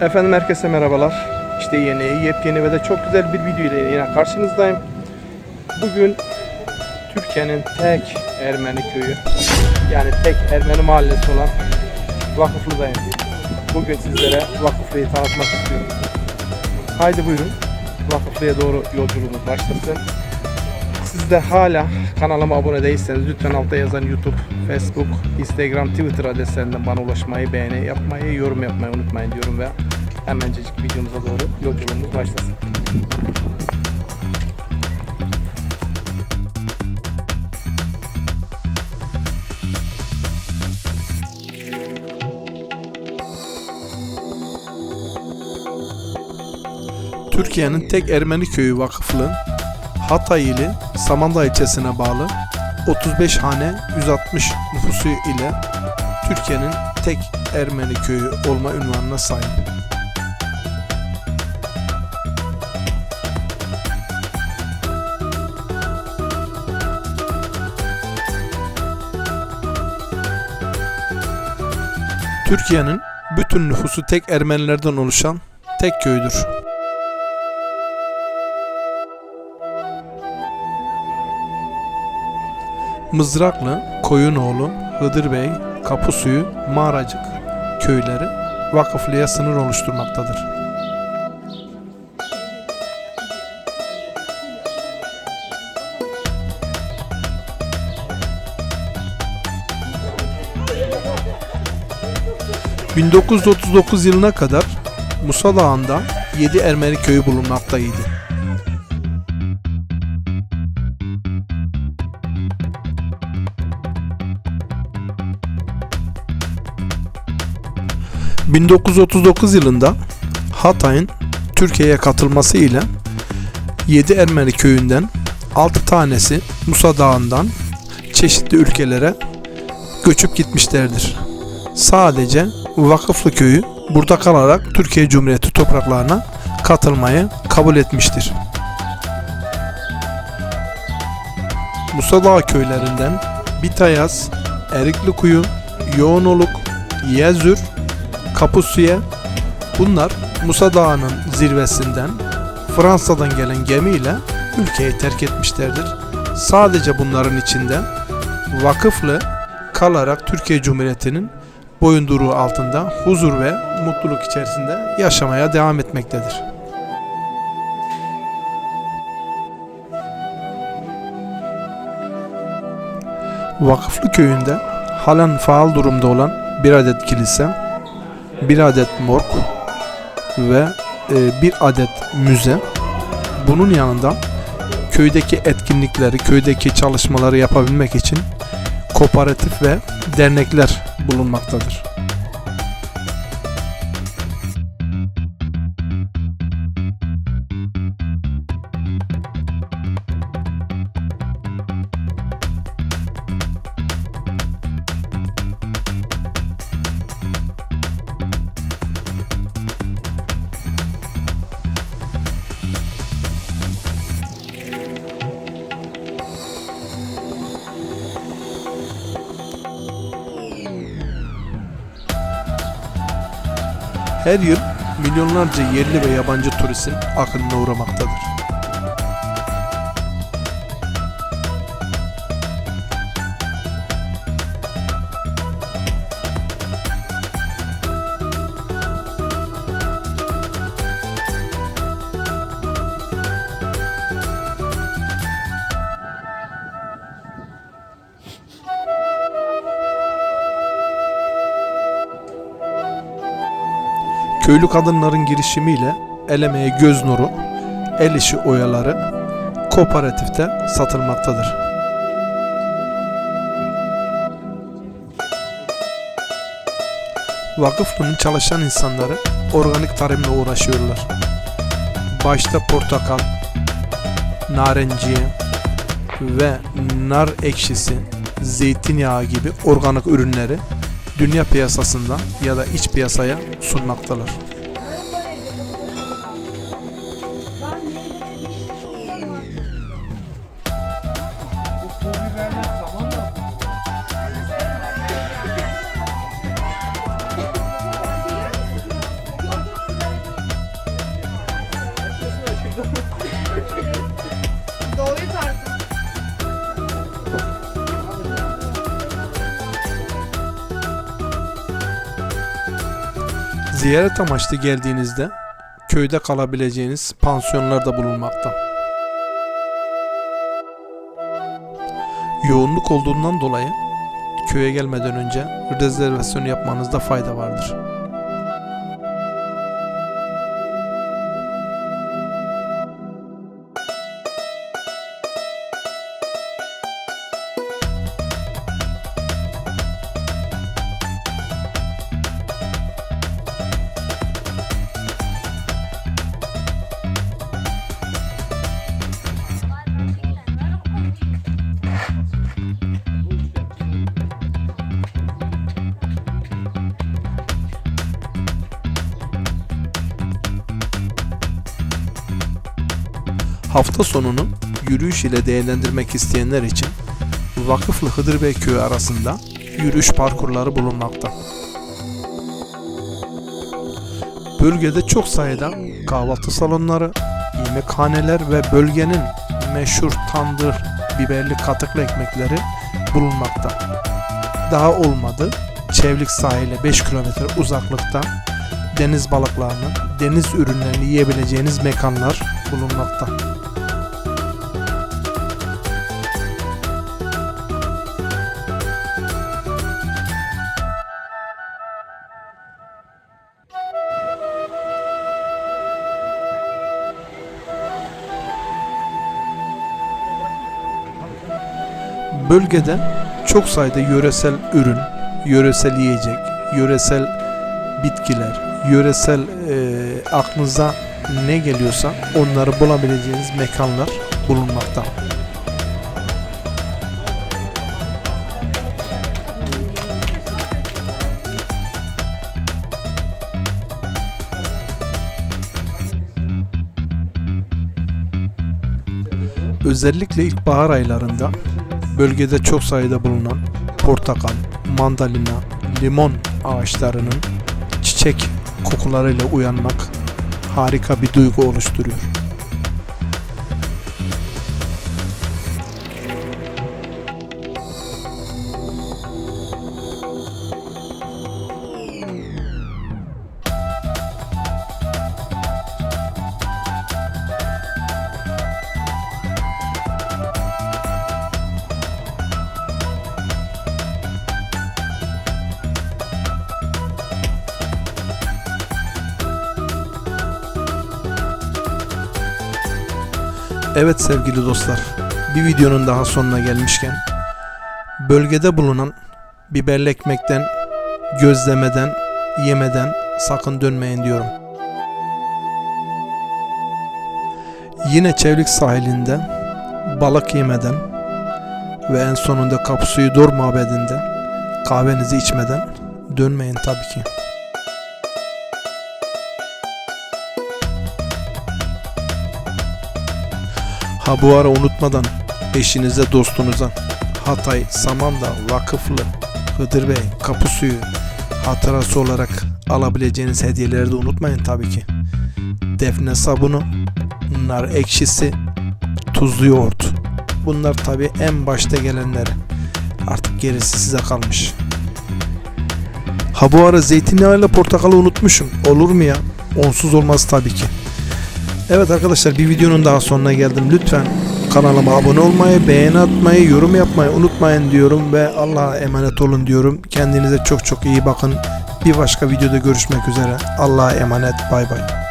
Efendim herkese merhabalar. İşte yeni, yepyeni ve de çok güzel bir video ile yine karşınızdayım. Bugün Türkiye'nin tek Ermeni köyü, yani tek Ermeni mahallesi olan Vakıflı'dayım. Bugün sizlere Vakıflı'yı tanıtmak istiyorum. Haydi buyurun, Vakıflı'ya doğru yolculuğumuz başlasın. Siz de hala kanalıma abone değilseniz lütfen altta yazan YouTube, Facebook, Instagram, Twitter adreslerinden bana ulaşmayı, beğeni yapmayı, yorum yapmayı unutmayın diyorum ve hemencecik videomuza doğru yolculuğumuz başlasın. Türkiye'nin tek Ermeni köyü vakıflı Hatay ili Samandağ ilçesine bağlı 35 hane 160 nüfusu ile Türkiye'nin tek Ermeni köyü olma ünvanına sahip. Türkiye'nin bütün nüfusu tek Ermenilerden oluşan tek köydür. Mızraklı, Koyunoğlu, Hıdırbey, Kapusuyu, Mağaracık köyleri Vakıflı'ya sınır oluşturmaktadır. ...1939 yılına kadar Musa Dağı'nda 7 Ermeni köyü bulunmaktaydı. 1939 yılında Hatay'ın Türkiye'ye katılması ile 7 Ermeni köyünden 6 tanesi Musa Dağı'ndan çeşitli ülkelere göçüp gitmişlerdir. Sadece Vakıflı köyü burada kalarak Türkiye Cumhuriyeti topraklarına katılmayı kabul etmiştir. Musa Dağı köylerinden Bitayaz, Erikli Yoğunoluk, Yezür Kapusuye bunlar Musa Dağı'nın zirvesinden Fransa'dan gelen gemiyle ülkeyi terk etmişlerdir. Sadece bunların içinde vakıflı kalarak Türkiye Cumhuriyeti'nin boyunduruğu altında huzur ve mutluluk içerisinde yaşamaya devam etmektedir. Vakıflı köyünde halen faal durumda olan bir adet kilise, bir adet morg ve e, bir adet müze. Bunun yanında köydeki etkinlikleri, köydeki çalışmaları yapabilmek için kooperatif ve dernekler bulunmaktadır. Her yıl milyonlarca yerli ve yabancı turistin akınına uğramaktadır. Köylü kadınların girişimiyle el göz nuru, el işi oyaları kooperatifte satılmaktadır. Vakıflı'nın çalışan insanları organik tarımla uğraşıyorlar. Başta portakal, narenciye ve nar ekşisi, zeytinyağı gibi organik ürünleri dünya piyasasında ya da iç piyasaya sunmaktalar. Ziyaret amaçlı geldiğinizde köyde kalabileceğiniz pansiyonlar da bulunmakta. Yoğunluk olduğundan dolayı köye gelmeden önce rezervasyon yapmanızda fayda vardır. Hafta sonunu yürüyüş ile değerlendirmek isteyenler için Vakıflı Hıdırbey Köyü arasında yürüyüş parkurları bulunmakta. Bölgede çok sayıda kahvaltı salonları, yemekhaneler ve bölgenin meşhur tandır, biberli katıklı ekmekleri bulunmakta. Daha olmadı, Çevlik sahile 5 kilometre uzaklıkta deniz balıklarını, deniz ürünlerini yiyebileceğiniz mekanlar bulunmakta. Bölgede çok sayıda yöresel ürün, yöresel yiyecek, yöresel bitkiler, yöresel e, aklınıza ne geliyorsa onları bulabileceğiniz mekanlar bulunmakta. Özellikle ilkbahar aylarında bölgede çok sayıda bulunan portakal, mandalina, limon ağaçlarının çiçek kokularıyla uyanmak harika bir duygu oluşturuyor. Evet sevgili dostlar, bir videonun daha sonuna gelmişken bölgede bulunan biberli ekmekten, gözlemeden, yemeden sakın dönmeyin diyorum. Yine Çevlik sahilinde balık yemeden ve en sonunda Kapsuyu Dor mabedinde kahvenizi içmeden dönmeyin tabii ki. Ha bu ara unutmadan eşinize dostunuza Hatay, Samandağ, Vakıflı, Hıdır Bey, Kapı Suyu hatırası olarak alabileceğiniz hediyeleri de unutmayın tabii ki. Defne sabunu, nar ekşisi, tuzlu yoğurt. Bunlar tabii en başta gelenleri. Artık gerisi size kalmış. Ha bu ara zeytinyağıyla portakalı unutmuşum. Olur mu ya? Onsuz olmaz tabii ki. Evet arkadaşlar bir videonun daha sonuna geldim. Lütfen kanalıma abone olmayı, beğeni atmayı, yorum yapmayı unutmayın diyorum ve Allah'a emanet olun diyorum. Kendinize çok çok iyi bakın. Bir başka videoda görüşmek üzere. Allah'a emanet. Bay bay.